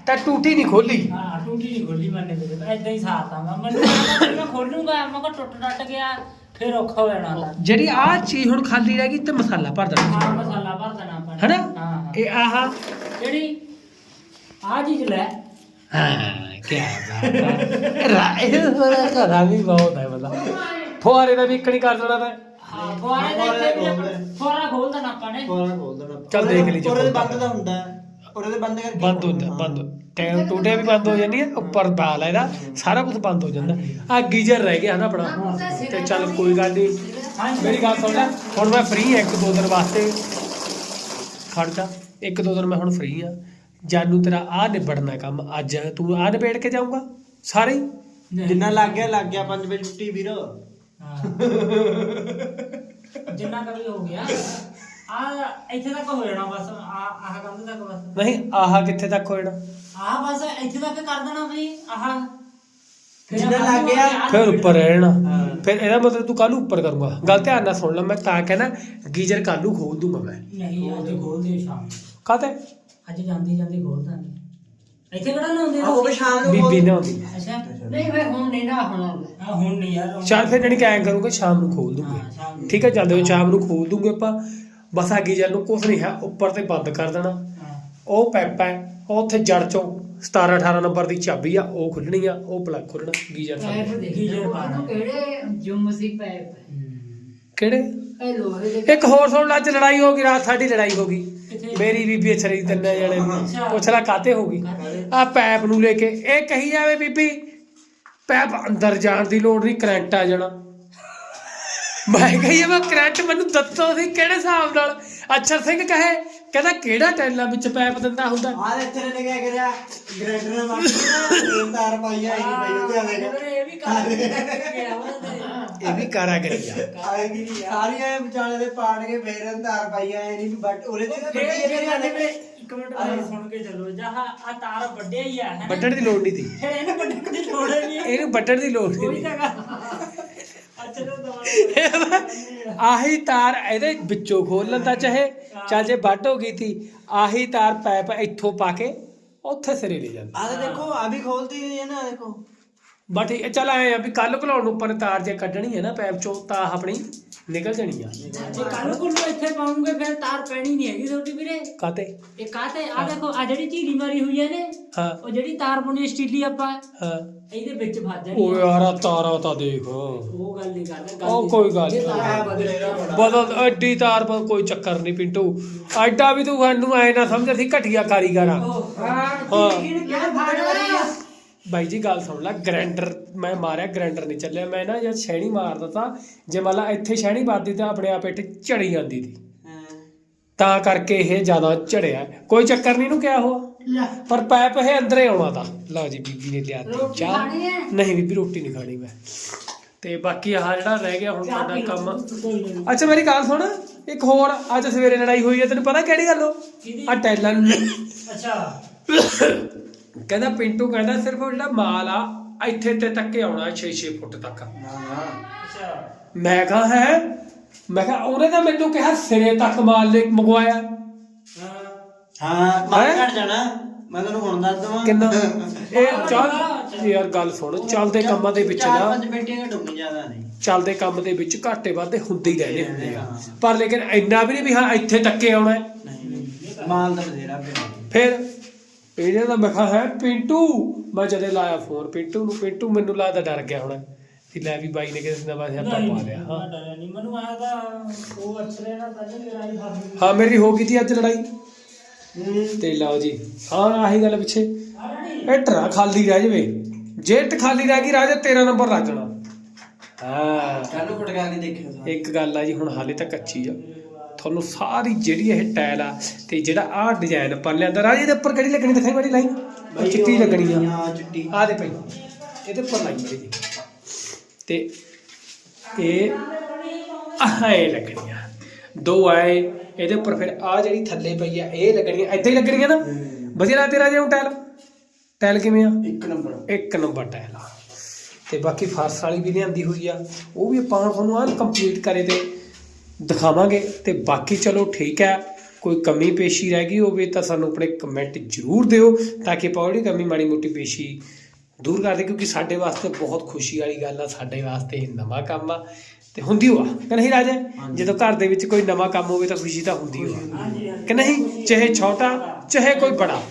ਤਾਂ ਟੂਟੀ ਨਹੀਂ ਖੋਲੀ। ਹਾਂ ਟੂਟੀ ਨਹੀਂ ਖੋਲੀ ਮੈਨੇ ਤੇ। ਐਦਾਂ ਹੀ ਸਾਤਾ ਮੈਂ ਮੈਨੂੰ ਲੱਗਦਾ ਸੀ ਮੈਂ ਖੋਲੂੰਗਾ ਮੈਂ ਕਿਹਾ ਟੁੱਟ ਟੱਟ ਗਿਆ। ਫਿਰ ਔਖਾ ਹੋ ਜਾਣਾ ਜਿਹੜੀ ਆ ਚੀਜ਼ ਹੁਣ ਖਾਲੀ ਰਹਿ ਗਈ ਤੇ ਮਸਾਲਾ ਭਰ ਦੇਣਾ। ਹਾਂ ਮਸਾਲਾ ਭਰ ਦੇਣਾ ਆਪਾਂ ਨੇ। ਹੈਨਾ? ਹਾਂ ਇਹ ਆਹ ਜਿਹੜੀ ਆ ਚੀਜ਼ ਲੈ। ਹਾਂ ਕੀ ਬਾਤ ਹੈ। ਰਾਏ ਹੋਰਾ ਕਰਾ ਵੀ ਬਹੁਤ ਹੈ ਮਤਲਬ। ਫੁਆਰੇ ਦਾ ਵੀ ਇੱਕ ਨਹੀਂ ਕਰ ਦੇਣਾ ਤਾਂ ਹਾਂ ਫੁਆਰੇ ਦੇ ਫੁਆਰੇ ਆਪਾਂ- ਫੁਆਰਾ ਖੋਲ ਦੇਣਾ ਆਪਾਂ ਨੇ। ਕੋਲਾਂ ਖੋਲ ਦੇਣਾ ਚੱਲ ਦੇਖ ਲਈ ਖੋਲਦਾ। ਬੰਦ ਦਾ ਹੁੰਦਾ। ਹੈ। ਉਹਦੇ ਬੰਦ ਕਰਕੇ ਬੰਦ ਹੁੰਦਾ ਬੰਦ ਟੈਮ ਟੂਟੇ ਵੀ ਬੰਦ ਹੋ ਜਾਂਦੀ ਹੈ ਉੱਪਰ ਬਾਲ ਹੈ ਇਹਦਾ ਸਾਰਾ ਕੁਝ ਬੰਦ ਹੋ ਜਾਂਦਾ। ਆ ਗੀਜ਼ਰ ਰਹਿ ਗਿਆ ਨਾ ਆਪਣਾ। ਤੇ ਚੱਲ ਕੋਈ ਗੱਲ ਨਹੀਂ ਮੇਰੀ ਗੱਲ ਸੁਣ ਲੈ ਹੁਣ ਮੈਂ ਫ੍ਰੀ ਹਾਂ ਇੱਕ ਦੋ ਦਿਨ ਵਾਸਤੇ। ਖੜ ਜਾ ਇੱਕ ਦੋ ਦਿਨ ਮੈਂ ਹੁਣ ਫ੍ਰੀ ਹਾਂ। ਜਾਨੂ ਤੇਰਾ ਆ ਨਿਬੜਨਾ ਕੰਮ। ਅੱਜ ਤੂੰ ਆ ਨਿਬੇੜ ਕੇ ਜਾਊਂਗਾ? ਸਾਰੇ ਹੀ? ਜਿੰਨਾ ਲੱਗ ਗਿਆ ਲੱਗ ਗਿਆ। 5 ਵਜੇ ਛੁੱਟੀ ਵੀਰ। ਹਾਂ। ਜਿੰਨਾ ਕੁ ਵੀ ਹੋ ਗਿਆ। ਆ ਇੱਥੇ ਤੱਕ ਹੋ ਜਾਣਾ ਬਸ ਆ ਆਹ ਕੰਧ ਤੱਕ ਬਸ। ਨਹੀਂ ਆਹ ਕਿੱਥੇ ਤੱਕ ਹੋ ਜਾਣਾ? ਆਹ ਬਸ ਇੱਥੇ ਤੱਕ ਕਰ ਦੇਣਾ ਬਈ ਆਹ। ਫਿਰ ਜਿੰਨਾ ਆਹ ਲੱਗ ਗਿਆ, ਆਹ ਫਿਰ ਉੱਪਰ ਰਹਿਣਾ। ਫਿਰ ਇਹਦਾ ਮਤਲਬ ਤੂੰ ਕੱਲ ਉੱਪਰ ਕਰੂੰਗਾ। ਗੱਲ ਧਿਆਨ ਨਾਲ ਸੁਣ ਲੈ ਮੈਂ ਤਾਂ ਕਹਿਣਾ ਗੀਜ਼ਰ ਕੱਲ ਨੂੰ ਖੋਲ ਦੂੰਗਾ ਮੈਂ। ਨਹੀਂ ਅੱਜ ਖੋਲਦੇ ਸ਼ਾਮ ਨੂੰ। ਕਾਤੇ ਅੱਜ ਜਾਂਦੀ ਜਾਂਦੀ ਖੋਲ ਦਾਂਗੇ। ਇੱਥੇ ਕਿਹੜਾ ਲਾਉਂਦੇ ਆਹ ਉਹ ਵੀ ਸ਼ਾਮ ਨੂੰ ਬੀਬੀ ਨੇ ਆਉਂਦੀ ਹੈ ਅੱਛਾ। ਨਹੀਂ ਮੈਂ ਹੁਣ ਨਹੀਂ ਨਾ ਹੋਣਾ ਆ ਹੁਣ ਨਹੀਂ ਯਾਰ। ਚੱਲ ਫਿਰ ਜਣੀ ਕਾਇਮ ਕਰੂੰਗਾ ਸ਼ਾਮ ਨੂੰ ਖੋਲ ਹਾਂ, ਦੂੰਗੇ ਸ਼ਾਮ ਨੂੰ। ਠੀਕ ਹੈ ਜਾਂਦੇ ਹੋਏ ਸ਼ਾਮ ਨੂੰ ਖੋਲ ਦੂੰਗੇ ਆਪਾਂ। ਬਸ ਆ ਗੀਜ਼ਰ ਨੂੰ ਕੁਛ ਨਹੀਂ ਹੈ ਉੱਪਰ ਤੇ ਬੰਦ ਕਰ ਦੇਣਾ। ਉਹ ਪੈਪ ਹੈ ਉਹ ਉੱਥੇ ਜੜ ਚੋਂ 17 18 ਨੰਬਰ ਦੀ ਚਾਬੀ ਆ ਉਹ ਖੁੱਲਣੀ ਆ ਉਹ ਪਲੱਗ ਖੋਲਣਾ ਗੀਜ਼ਰ ਪੈਪ ਦੇਖੀ ਗੀਜ਼ਰ ਪਾਉਣਾ। ਕਿਹੜੇ ਜੁੰਮ ਸੀ ਪੈਪ? ਕਿਹੜੇ? ਇਹ ਲੋਹੇ ਦੇ ਇੱਕ ਹੋਰ ਸੁਣ ਲੈ ਅੱਜ ਲੜਾਈ ਹੋ ਗਈ ਰਾਤ ਸਾਡੀ ਲੜਾਈ ਹੋ ਗਈ? ਮੇਰੀ ਬੀਬੀ ਅਛਰੀ ਤਿੰਨੇ ਜਣੇ। ਪੁੱਛ ਲੈ ਕਾਤੇ ਹੋ ਗਈ? ਆ ਪੈਪ ਨੂੰ ਲੈ ਕੇ। ਇਹ ਕਹੀ ਜਾਵੇ ਬੀਬੀ ਪੈਪ ਅੰਦਰ ਜਾਣ ਦੀ ਲੋੜ ਨਹੀਂ ਕਰੰਟ ਆ ਜਾਣਾ। ਮੈਂ ਕਹੀ ਜਾਵਾਂ ਕਰੰਟ ਮੈਨੂੰ ਦੱਸੋ ਸੀ ਕਿਹੜੇ ਹਿਸਾਬ ਨਾਲ? ਅਛਰ ਸਿੰਘ ਕਹੇ ਕਹਿੰਦਾ ਕਿਹੜਾ ਟੈਲਾਂ ਵਿੱਚ ਪੈਪ ਦਿੰਦਾ ਹੁੰਦਾ? ਆਹ ਇੱਥੇ ਨੇ ਕਿਹਾ ਕਰਿਆ ਗ੍ਰੈਂਡਰ ਨੇ ਮਾਰ ਤਾਰ ਪਾਈ ਆਈ ਨਹੀਂ ਪਈ ਉਹਦੇ ਆਲੇ। ਇਹ ਵੀ ਕਰ ਗਿਆ ਇਹ ਵੀ ਕਾਰਾ ਕਰੀਆ ਆਏਗੀ ਸਾਰੀਆਂ ਵਿਚਾਲੇ ਦੇ ਪਾੜ ਕੇ ਫੇਰ ਤਾਰ ਪਾਈ ਆਏ ਨਹੀਂ ਬਟ ਉਹਦੇ ਤੇ ਇੱਕ ਮਿੰਟ ਸੁਣ ਕੇ ਚੱਲੋ। ਜਹਾ ਆ ਤਾਰ ਵੱਡਿਆ ਹੀ ਆ ਹੈ ਵੱਢਣ ਦੀ ਲੋੜ ਨਹੀਂ ਸੀ ਫਿਰ ਇਹਨੂੰ ਵੱਡਣ ਦੀ ਲੋੜ ਨਹੀਂ। ਇਹਨੂੰ ਵੱਢਣ ਦੀ ਲੋੜ ਨਹੀਂ ਅੱਛਾ ਆਹੀ ਤਾਰ ਇਹਦੇ ਵਿੱਚੋਂ ਖੋਲ ਲੈਂਦਾ ਚਾਹੇ ਚੱਲ ਜੇ ਵੱਢ ਹੋ ਗਈ ਸੀ ਆਹੀ ਤਾਰ ਪੈਪ ਇੱਥੋਂ ਪਾ ਕੇ ਉੱਥੇ ਸਿਰੇ ਲੈ ਜਾਂਦਾ। ਆਹ ਦੇਖੋ ਆ ਵੀ ਖੋਲਦੀ ਹੈ ਨਾ ਦੇਖੋ। ਬਸ ਠੀਕ ਹੈ ਚੱਲ ਆਏ ਆ ਵੀ ਕੱਲ ਘਲਾਉਣ ਉੱਪਰ ਤਾਰ ਜੇ ਕੱਢਣੀ ਹੈ ਨਾ ਪੈਪ ਚੋਂ ਤਾਂ ਆਪਣੀ ਨਿਕਲ ਜਾਣੀ ਆ। ਜੇ ਕੱਲ ਕੋਲ ਇੱਥੇ ਪਾਉਂਗੇ ਫਿਰ ਤਾਰ ਪੈਣੀ ਨਹੀਂ ਹੈਗੀ ਤੁਹਾਡੀ ਵੀਰੇ। ਕਾਤੇ ਇਹ ਕਾਤੇ ਆ ਦੇਖੋ ਆ ਜਿਹੜੀ ਝੀਰੀ ਮਾਰੀ ਹੋਈ ਹੈ ਨੇ ਹਾਂ। ਉਹ ਜਿਹੜੀ ਤਾਰ ਬਣੀ ਸਟੀਲੀ ਆਪਾਂ। ਹਾਂ। ਇਹਦੇ ਵਿੱਚ ਫਸ ਜਾਣੀ ਆ। ਯਾਰਾ ਤਾਰਾ ਤਾਂ ਦੇਖ। ਉਹ ਗੱਲ ਨਹੀਂ ਕਰਦੇ ਗੱਲ ਉਹ ਕੋਈ ਗੱਲ ਨਹੀਂ। ਤਾਰ ਬਦਲੇਗਾ ਬੜਾ ਬਦਲ ਐਡੀ ਤਾਰ ਪਰ ਕੋਈ ਚੱਕਰ ਨਹੀਂ ਪਿੰਟੂ। ਐਡਾ ਵੀ ਤੂੰ ਸਾਨੂੰ ਐ ਨਾ ਸਮਝ ਅਸੀਂ ਘਟੀਆ ਕਾਰੀਗਰ ਆ। ਹਾਂ ਹਾਂ। ਕਿਹੜਾ ਬਾਈ ਜੀ ਗੱਲ ਸੁਣ ਲੈ ਗ੍ਰੈਂਡਰ ਮੈਂ ਮਾਰਿਆ ਗ੍ਰੈਂਡਰ ਨਹੀਂ ਚੱਲਿਆ। ਮੈਂ ਨਾ ਜਦ ਛੈਣੀ ਮਾਰਦਾ ਤਾਂ ਜੇ ਮੰਨ ਲਾ ਇੱਥੇ ਛੈਣੀ ਵੱਜਦੀ ਤਾਂ ਆਪਣੇ ਆਪ ਇੱਥੇ ਝੜੀ ਜਾਂਦੀ ਸੀ। ਤਾਂ ਕਰਕੇ ਇਹ ਜ਼ਿਆਦਾ ਝੜਿਆ। ਕੋਈ ਚੱਕਰ ਨਹੀਂ ਨੂੰ ਕਿਹਾ ਹੋਆ? ਲੈ। ਪਰ ਪੈਪ ਇਹ ਅੰਦਰੇ ਆਉਣਾ ਤਾਂ। ਲਓ ਜੀ ਬੀਬੀ ਨੇ ਲਿਆ ਦਿੱਤੀ ਰੋਟੀ ਚਾਹ। ਖਾਣੀ ਹੈ? ਨਹੀਂ ਬੀਬੀ ਰੋਟੀ ਨਹੀਂ ਖਾਣੀ ਮੈਂ। ਤੇ ਬਾਕੀ ਆਹ ਜਿਹੜਾ ਰਹਿ ਗਿਆ ਹੁਣ ਸਾਡਾ ਕੰਮ। ਅੱਛਾ ਮੇਰੀ ਗੱਲ ਸੁਣ। ਇੱਕ ਹੋਰ ਅੱਜ ਸਵੇਰੇ ਲੜਾਈ ਹੋਈ ਹੈ ਤੈਨੂੰ ਪਤਾ ਕਿਹੜੀ ਗੱਲ? ਉਹ ਕਿਹਦੀ? ਆ ਟੈਲਾਂ ਨੂੰ। ਅੱਛਾ। ਕਹਿੰਦਾ ਪਿੰਟੂ ਕਹਿੰਦਾ ਸਿਰਫ ਉਹ ਜਿਹੜਾ ਮਾਲ ਆ ਇੱਥੇ ਤੇ ਤੱਕ ਹੀ ਆਉਣਾ 6-6 ਫੁੱਟ ਤੱਕ। ਅੱਛਾ। ਮੈਂ ਕਹਾ ਹੈ? ਮੈਂ ਕਹਾ ਉਹਨੇ ਤਾਂ ਮੈਨੂੰ ਕਿਹਾ ਸਿਰੇ ਤੱਕ ਮਾਲ ਲੈ ਮੰਗਵਾਇਆ। ਹਾਂ। ਜਾਣਾ। ਮੈਂ ਤੈਨੂੰ ਹੁਣ ਦੱਸ ਦਵਾਂ। ਕਿੰਨਾ? ਇਹ ਚੱਲ ਯਾਰ ਗੱਲ ਸੁਣ ਚੱਲਦੇ ਕੰਮਾਂ ਦੇ ਵਿੱਚ ਚਾਰ ਨਾ ਪੰਜ ਬੇਟੀਆਂ ਡੁੱਬ ਜ਼ਿਆਦਾ ਨਹੀਂ ਚੱਲਦੇ ਕੰਮ ਦੇ ਵਿੱਚ ਘਾਟੇ ਵਾਧੇ ਹੁੰਦੇ ਹੀ ਰਹਿੰਦੇ ਹੁੰਦੇ ਆ। ਪਰ ਲੇਕਿਨ ਇੰਨਾ ਵੀ ਨਹੀਂ ਵੀ ਹਾਂ ਇੱਥੇ ਤੱਕੇ ਆਉਣਾ ਹੈ। ਨਹੀਂ ਮਾਲ ਤਾਂ ਬਥੇਰਾ ਪਿਆ। ਫਿਰ ਇਹਨੇ ਤਾਂ ਮੈਂ ਕਿਹਾ ਹੈ ਪਿੰਟੂ। ਮੈਂ ਜਦੇ ਲਾਇਆ ਫੋਨ ਪਿੰਟੂ ਨੂੰ ਪਿੰਟੂ ਮੈਨੂੰ ਲੱਗਦਾ ਡਰ ਗਿਆ ਹੋਣਾ। ਕਿ ਲੈ ਵੀ ਬਾਈ ਨੇ ਕਿਸੇ ਨਵਾਂ ਸਿਆਪਾ ਪਾ ਲਿਆ ਹਾਂ। ਨਹੀਂ ਮੈਨੂੰ ਆਇਆ ਤਾਂ ਉਹ ਅਛਰੇ ਨਾਲ ਤਾਂ ਲੜਾਈ ਹਾਂ। ਮੇਰੀ ਹੋ ਗਈ ਸੀ ਅੱਜ ਲੜਾਈ। ਤੇ ਲਓ ਜੀ ਹਾਂ ਆਹੀ ਗੱਲ ਪਿੱਛੇ। ਇਹ ਟਰਾ ਖਾਲੀ ਰਹਿ ਜਵੇ। ਜੇ ਟ ਖਾਲੀ ਰਹਿ ਗਈ ਰਾਜਾ 13 ਨੰਬਰ ਲੱਗ ਜਾਣਾ। ਹਾਂ। ਕੱਲ ਨੂੰ ਖਟਕਾ ਕੇ ਦੇਖਿਓ ਸਾਰਾ। ਇੱਕ ਗੱਲ ਆ ਜੀ ਹੁਣ ਹਾਲੇ ਤਾਂ ਕੱਚੀ ਆ। ਤੁਹਾਨੂੰ ਸਾਰੀ ਜਿਹੜੀ ਇਹ ਟਾਇਲ ਆ ਤੇ ਜਿਹੜਾ ਆਹ ਡਿਜ਼ਾਈਨ ਆਪਾਂ ਲਿਆਂਦਾ ਰਾਜੇ ਇਹਦੇ ਉੱਪਰ ਕਿਹੜੀ ਲੱਗਣੀ ਦਿਖਾਈ ਬੜੀ ਲਾਈਨ? ਚਿੱਟੀ ਲੱਗਣੀ ਆ। ਹਾਂ ਚਿੱਟੀ। ਆ ਦੇ ਪਈ ਇਹਦੇ ਉੱਪਰ ਲਾਈ ਬੜੀ ਜੀ। ਤੇ ਇਹ ਆਹ ਇਹ ਲੱਗਣੀਆਂ ਦੋ ਆਏ ਇਹਦੇ ਉੱਪਰ ਫਿਰ ਆ ਜਿਹੜੀ ਥੱਲੇ ਪਈ ਆ ਇਹ ਲੱਗਣੀਆਂ ਏਦਾਂ ਹੀ ਲੱਗਣੀਆਂ ਨਾ? ਵਧੀਆ ਲੱਗਦੀ ਰਾਜੇ ਹੁਣ ਟਾਇਲ ਟਾਇਲ ਕਿਵੇਂ ਆ? ਇੱਕ ਨੰਬਰ ਇੱਕ ਨੰਬਰ ਟਾਇਲ ਆ। ਤੇ ਬਾਕੀ ਫਰਸ਼ ਵਾਲੀ ਵੀ ਲਿਆਂਦੀ ਹੋਈ ਆ। ਉਹ ਵੀ ਆਪਾਂ ਤੁਹਾਨੂੰ ਆਹ ਕੰਪਲੀਟ ਕਰੇ ਤੇ ਦਿਖਾਵਾਂਗੇ। ਤੇ ਬਾਕੀ ਚਲੋ ਠੀਕ ਹੈ ਕੋਈ ਕਮੀ ਪੇਸ਼ੀ ਰਹਿ ਗਈ ਹੋਵੇ ਤਾਂ ਸਾਨੂੰ ਆਪਣੇ ਕਮੈਂਟ ਜ਼ਰੂਰ ਦਿਓ ਤਾਂ ਕਿ ਆਪਾਂ ਉਹਦੀ ਕਮੀ ਮਾੜੀ ਮੋਟੀ ਪੇਸ਼ੀ ਦੂਰ ਕਰ ਦੇ ਕਿਉਂਕਿ ਸਾਡੇ ਵਾਸਤੇ ਬਹੁਤ ਖੁਸ਼ੀ ਵਾਲੀ ਗੱਲ ਆ ਸਾਡੇ ਵਾਸਤੇ ਇਹ ਨਵਾਂ ਕੰਮ ਆ। ਤੇ ਹੁੰਦੀ ਹੋਆ ਕਿ ਨਹੀਂ ਰਾਜੇ? ਜਦੋਂ ਘਰ ਦੇ ਵਿੱਚ ਕੋਈ ਨਵਾਂ ਕੰਮ ਹੋਵੇ ਤਾਂ ਖੁਸ਼ੀ ਤਾਂ ਹੁੰਦੀ ਹੋਆ। ਕਿ ਨਹੀਂ? ਚਾਹੇ ਛੋਟਾ ਚਾਹੇ ਕੋਈ ਬੜਾ।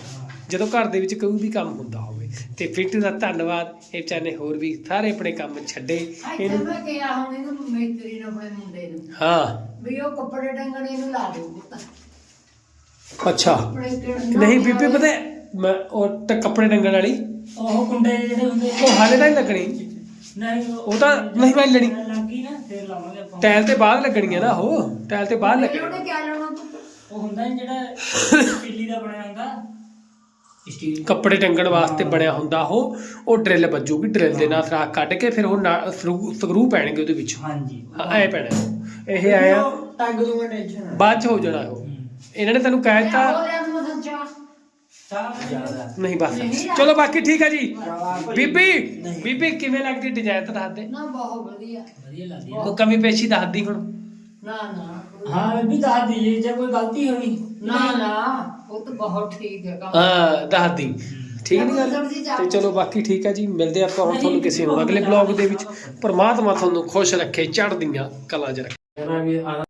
ਜਦੋਂ ਘਰ ਦੇ ਵਿੱਚ ਕੋਈ ਵੀ ਕੰਮ ਹੁੰਦਾ ਹੋਵੇ ਤੇ ਪਿੰਟੂ ਦਾ ਧੰਨਵਾਦ ਇਹ ਚਾਹਨੇ ਹੋਰ ਵੀ ਸਾਰੇ ਆਪਣੇ ਕੰਮ ਛੱਡੇ। ਇਹਨੂੰ ਮੈਂ ਕਿਹਾ ਹੁਣ ਇਹਨੂੰ ਮੇਤਰੀ ਨੂੰ ਆਪਣੇ ਮੁੰਡੇ ਨੂੰ। ਹਾਂ। ਵੀ ਉਹ ਕੱਪੜੇ ਟੰਗਣੇ ਨੂੰ ਲਾ ਦਿਓ ਪੁੱਤ। ਅੱਛਾ। ਨਹੀਂ ਬੀਬੀ ਪਤਾ ਮੈਂ ਉਹ ਕੱਪੜੇ ਟੰਗਣ ਵਾਲੀ। ਉਹ ਕੁੰਡੇ ਜਿਹੜੇ ਹੁੰਦੇ ਉਹ ਹਾਲੇ ਤਾਂ ਨਹੀਂ ਲੱਗਣੀ। ਨਹੀਂ ਉਹ ਤਾਂ ਨਹੀਂ ਮੈਂ ਲੈਣੀ ਲੱਗੀ ਨਾ ਫੇਰ ਲਾਵਾਂਗੇ ਆਪਾਂ। ਟਾਇਲ ਤੇ ਬਾਹਰ ਲੱਗਣੀਆਂ ਨਾ ਉਹ। ਟਾਇਲ ਤੇ ਬਾਹਰ ਉਹਨੇ ਲੱਗਣੀ ਕਿਆ ਲੈਣਾ ਉਹ ਹੁੰਦਾ ਨੀ ਜਿਹੜਾ ਪੀਲੀ ਦਾ ਬਣਿਆ ਹੁੰਦਾ। ਸਟੀਲ ਕੱਪੜੇ ਟੰਗਣ ਵਾਸਤੇ ਬਣਿਆ ਹੁੰਦਾ ਉਹ। ਉਹ ਡਰਿਲ ਵੱਜੂਗੀ ਡਰਿਲ ਦੇ ਨਾਲ ਫਰਾਕ ਕੱਢ ਕੇ ਫਿਰ ਉਹ ਸਕਰੂ ਪੈਣਗੇ ਉਹਦੇ ਵਿੱਚ। ਹਾਂਜੀ। ਹਾਂ ਐ ਪੈਣਾ। ਉਹ। ਇਹ ਆਇਆ। ਟੱਗ ਦੂੰਗਾ ਟੈਨਸ਼ਨ ਬਾਅਦ ਚ ਹੋ ਜਾਣਾ ਉਹ। ਇਹਨਾਂ ਨੇ ਤੈਨੂੰ ਕਹਿ ਦਿੱਤਾ ਰਿਹਾ ਤੂੰ ਸੰਚਾ ਚਾਹ ਜ਼ਿਆਦਾ ਨਹੀਂ ਬਸ। ਚਲੋ ਬਾਕੀ ਠੀਕ ਹੈ ਜੀ। ਬੀਬੀ ਬੀਬੀ ਕਿਵੇਂ ਲੱਗਦੀ ਡਿਜ਼ਾਈਨ ਤਾਂ ਦੱਸ ਦੇ ਨਾ ਬਹੁਤ ਵਧੀਆ। ਵਧੀਆ ਲੱਗਦੀ ਕੋਈ ਕਮੀ ਪੇਸ਼ੀ ਦੱਸਦੀ ਹੁਣ? ਨਾ ਨਾ। ਹਾਂ ਬੀਬੀ ਦੱਸ ਦੀ ਜੇ ਕੋਈ ਗਲਤੀ ਹੋਈ ਨਾ ਨਾ। ਪੁੱਤ ਬਹੁਤ ਠੀਕ ਹੈ ਕੰਮ। ਹਾਂ ਦੱਸਦੀ। ਠੀਕ ਨਹੀਂ ਗੱਲ? ਤੇ ਚਲੋ ਬਾਕੀ ਠੀਕ ਹੈ ਜੀ। ਮਿਲਦੇ ਆਪਾਂ ਹੁਣ ਤੁਹਾਨੂੰ ਕਿਸੇ ਹੋਰ ਅਗਲੇ ਬਲੌਗ ਦੇ ਵਿੱਚ। ਪਰਮਾਤਮਾ ਤੁਹਾਨੂੰ ਖੁਸ਼ ਰੱਖੇ ਚੜ੍ਹਦੀਆਂ ਕਲਾਂ 'ਚ ਰੱਖੇ।